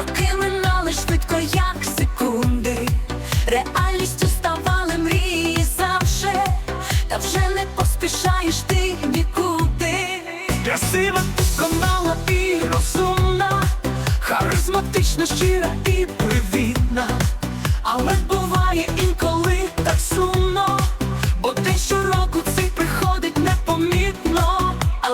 Роки минали швидко, як секунди, реальністю ставали мрії завше, та вже не поспішаєш ти нікуди. Красива, досконала і розумна, харизматична, щира і привітна, але буває і.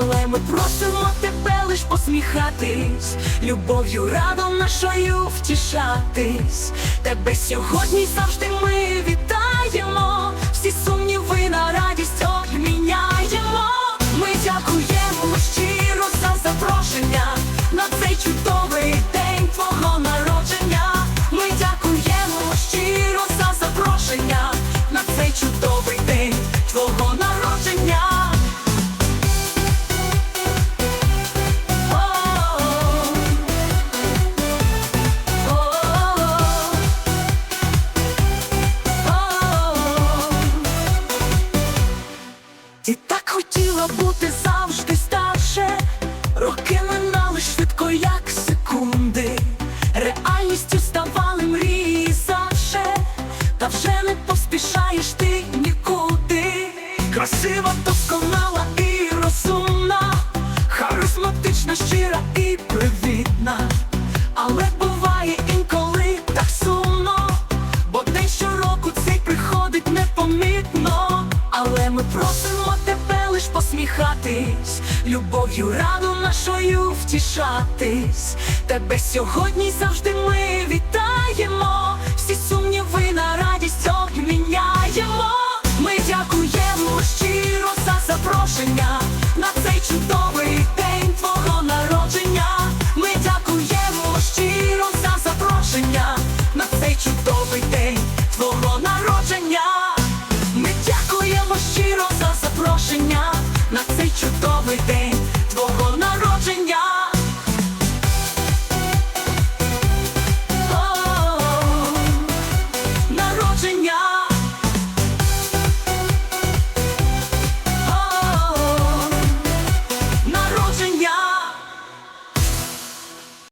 Але ми просимо тебе лиш посміхатись, любов'ю радом нашою втішатись. Тебе сьогодні завжди ми вітаємо, всі сумніви на радість обміняємо. Ми дякуємо щиро за запрошення на цей чудовий день твого народження. Ми дякуємо щиро за запрошення на цей чудовий Красива, досконала і розумна, харизматична, щира і привітна. Але буває інколи так сумно, бо день щороку цей приходить непомітно. Але ми просимо тебе лиш посміхатись, любов'ю раду нашою втішатись. Тебе сьогодні завжди ми вітаємо, запрошення на цей чудовий день твого народження. Ми дякуємо щиро за запрошення на цей чудовий день твого народження. Ми дякуємо щиро за запрошення на цей чудовий день.